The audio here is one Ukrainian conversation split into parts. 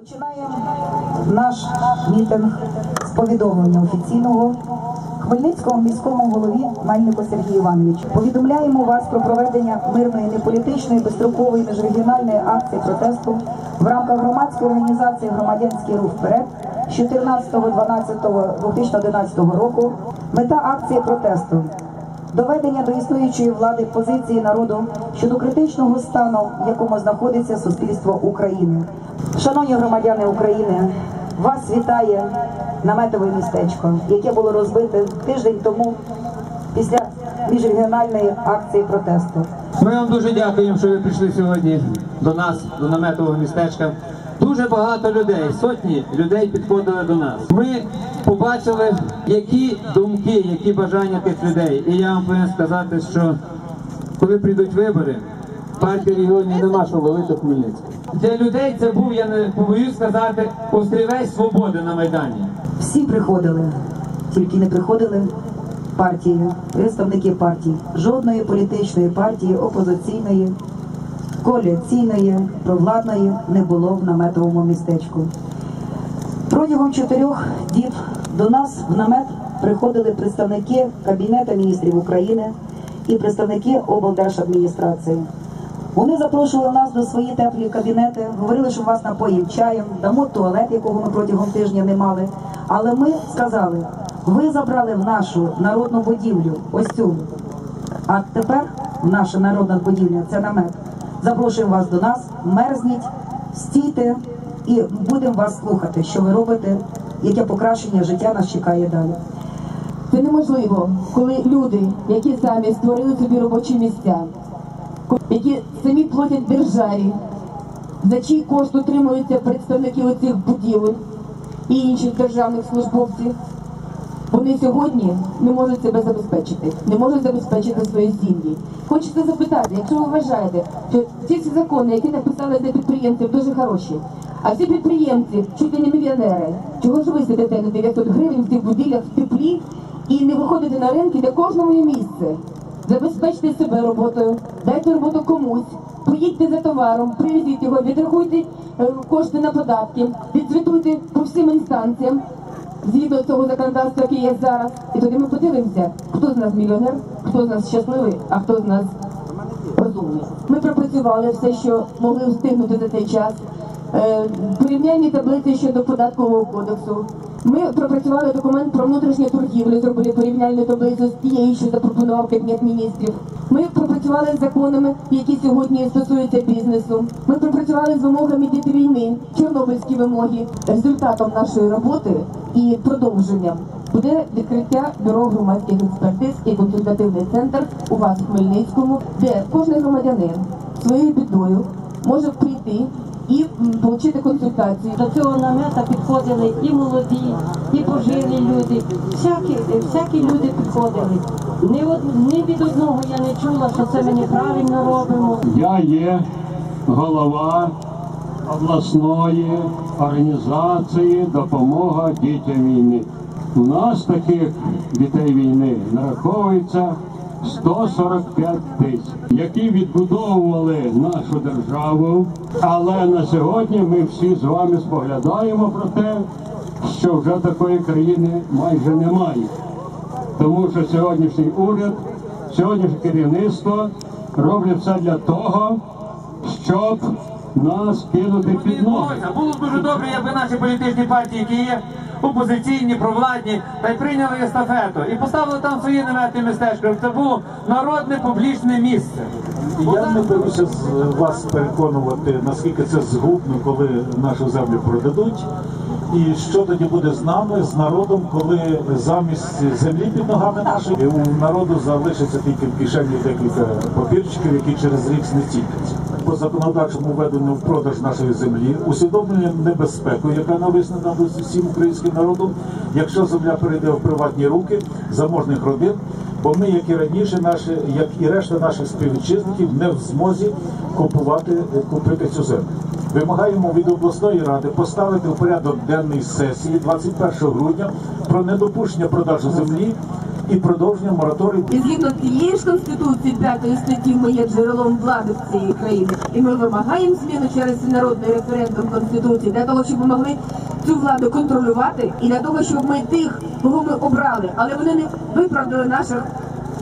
Починаємо наш мітинг з повідомлення офіційного Хмельницькому міському голові Мельнику Сергію Івановичу. Повідомляємо вас про проведення мирної, неполітичної, безстрокової міжрегіональної акції протесту в рамках громадської організації Громадянський рух вперед з 14.12.2011 року. Мета акції протесту доведення до існуючої влади позиції народу щодо критичного стану, в якому знаходиться суспільство України. Шановні громадяни України, вас вітає наметове містечко, яке було розбите тиждень тому після міжрегіональної акції протесту. Ми вам дуже дякуємо, що ви прийшли сьогодні до нас, до наметового містечка. Дуже багато людей, сотні людей підходили до нас. Ми побачили, які думки, які бажання тих людей. І я вам повинен сказати, що коли прийдуть вибори, партія регіонів нема що ловити в Хмельницькому. Для людей це був, я не побоюсь сказати, острівець свободи на Майдані. Всі приходили, тільки не приходили партії, представники партій. Жодної політичної партії, опозиційної, коаліційної, провладної не було в наметовому містечку. Протягом чотирьох діб до нас в намет приходили представники Кабінету міністрів України і представники облдержадміністрації. Вони запрошували нас до свої теплі кабінети, говорили, що вас напоїм чаєм, дамо туалет, якого ми протягом тижня не мали. Але ми сказали, ви забрали в нашу народну будівлю ось цю. А тепер наша народна будівля це намет. Запрошуємо вас до нас, мерзніть, стійте і будемо вас слухати, що ви робите, яке покращення життя нас чекає далі. Це неможливо, коли люди, які самі створили собі робочі місця, які самі платять державі, за чий кошт утримуються представники оцих будівель і інших державних службовців, вони сьогодні не можуть себе забезпечити, не можуть забезпечити свої сім'ї. Хочеться запитати, якщо ви вважаєте, що ці всі закони, які написали для підприємців, дуже хороші, а всі підприємці чуть не мільйонери, чого ж ви сидите на 900 гривень в цих будівлях в теплі і не виходите на ринки, де кожному є місце? Забезпечте себе роботою, дайте роботу комусь, поїдьте за товаром, привезіть його, відрахуйте е, кошти на податки, відзвітуйте по всім інстанціям згідно цього законодавства, яке є зараз. І тоді ми подивимося, хто з нас мільйонер, хто з нас щасливий, а хто з нас розумний. Ми пропрацювали все, що могли встигнути за цей час. Е, Порівняльні таблиці щодо податкового кодексу. Ми пропрацювали документ про внутрішню торгівлю, зробили порівняльну таблицю з тією, що запропонував Кабінет міністрів. Ми пропрацювали з законами, які сьогодні стосуються бізнесу. Ми пропрацювали з вимогами діти війни, чорнобильські вимоги. Результатом нашої роботи і продовженням буде відкриття бюро громадських експертиз і консультативний центр у вас в Хмельницькому, де кожен громадянин своєю бідою може прийти і отримати консультацію. До цього намета підходили і молоді, і пожилі люди. Всякі, всякі люди підходили. Ні, од- ні від одного я не чула, що це ми неправильно робимо. Я є голова обласної організації допомога дітям війни. У нас таких дітей війни нараховується 145 тисяч, які відбудовували нашу державу. Але на сьогодні ми всі з вами споглядаємо про те, що вже такої країни майже немає тому що сьогоднішній уряд, сьогоднішнє керівництво роблять все для того, щоб нас кинути під ноги. Було б дуже добре, якби наші політичні партії, які є опозиційні, провладні, та й прийняли естафету і поставили там свої намети містечко. Це було народне публічне місце. Я не беруся з вас переконувати, наскільки це згубно, коли нашу землю продадуть. І що тоді буде з нами, з народом, коли замість землі під ногами нашої у народу залишиться тільки в кишені декілька папірчиків, які через рік знецінять. По законодавчому введенню в продаж нашої землі, усвідомлення небезпеку, яка нависне над усім українським народом, якщо земля перейде в приватні руки заможних родин, Бо ми, як і раніше, наші, як і решта наших співвітчизників, не в змозі купувати купити цю землю. Вимагаємо від обласної ради поставити у порядок денний сесії 21 грудня про недопущення продажу землі і продовження мораторію. І згідно тієї ж конституції п'ятої статті ми є джерелом влади в цієї країни. І ми вимагаємо зміну через народний референдум конституції для того, щоб ми могли цю владу контролювати, і для того, щоб ми тих, кого ми обрали, але вони не виправдали наших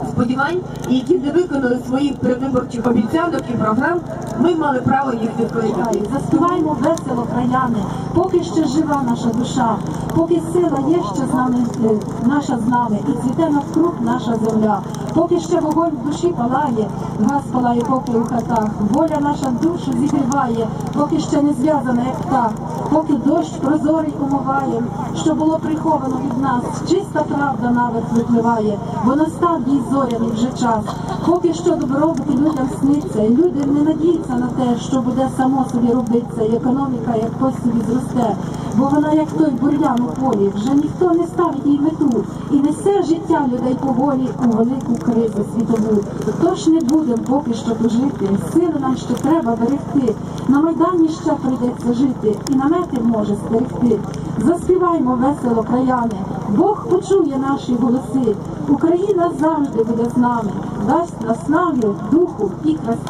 сподівань, і які не виконали своїх передвиборчих обіцянок і програм, ми мали право їх відкликати. Заспіваємо весело, краяни, поки ще жива наша душа, поки сила є ще з нами, е, наша з нами, і цвіте навкруг наша земля, поки ще вогонь в душі палає, газ палає поки у хатах, воля наша душу зігріває, поки ще не зв'язана, як птах, поки дощ прозорий умиває, що було приховано від нас, чиста правда наверх випливає, бо настав їй зоряний вже час, поки що добробут людям сниться, і люди не надіються на те, що буде само собі робиться, і економіка якось собі зросте, бо вона як той бур'ян у полі, вже ніхто не ставить їй мету і несе життя людей поволі у велику кризу світову. Тож не будемо поки що тужити, сили нам ще треба берегти. На майдані ще прийдеться жити, і намети може стерегти. Заспіваймо весело, краяни, Бог почує наші голоси. Україна завжди буде з нами, дасть наснаги, духу і краси.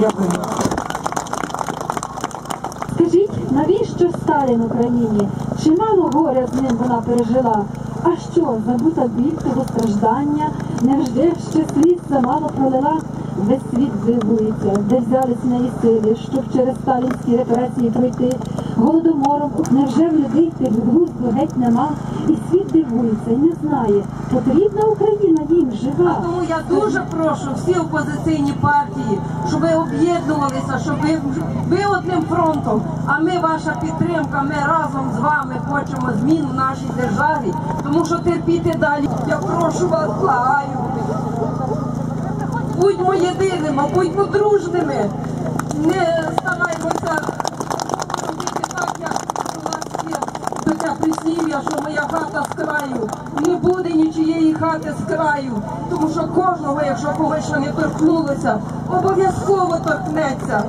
Дякую. Навіщо Сталін Україні? Чимало горя з ним вона пережила. А що, забута біль того страждання? Невже ще слід замало пролила? Весь світ дивується, де взялись неї сили, щоб через сталінські репресії пройти. Голодомором, невже в людей тих глузду геть нема? І світ дивується не знає, потрібна Україна їм жива. Тому я дуже прошу всі опозиційні партії, щоб ви об'єднувалися, щоб ви, ви одним фронтом, а ми ваша підтримка, ми разом з вами хочемо змін в нашій державі, тому що терпіти далі. Я прошу вас, благаю. Будьмо єдиними, будьмо дружними, не стараймося робити так, як у нас є таке прислів'я, що моя хата з краю. Не буде нічиєї хати з краю, тому що кожного, якщо когось не торкнулося, обов'язково торкнеться.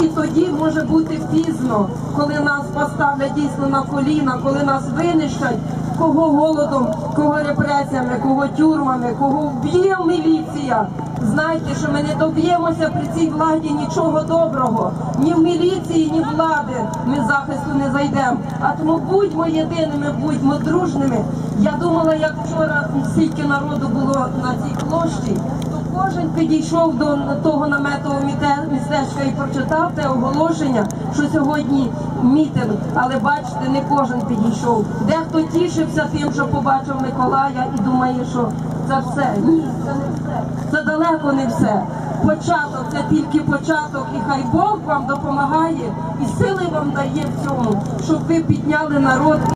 І тоді може бути пізно, коли нас поставлять дійсно на коліна, коли нас винищать, кого голодом, кого репресіями, кого тюрмами, кого вб'є міліція. Знайте, що ми не доб'ємося при цій владі нічого доброго. Ні в міліції, ні влади ми захисту не зайдемо. А тому будьмо єдиними, будьмо дружними. Я думала, як вчора стільки народу було на цій площі, то кожен підійшов до того наметового містечка і прочитав те оголошення, що сьогодні мітинг. Але бачите, не кожен підійшов. Дехто тішився тим, що побачив Миколая і думає, що це все. Ні, це не все. Це далеко не все. Початок це тільки початок, і хай Бог вам допомагає і сили вам дає в цьому, щоб ви підняли народ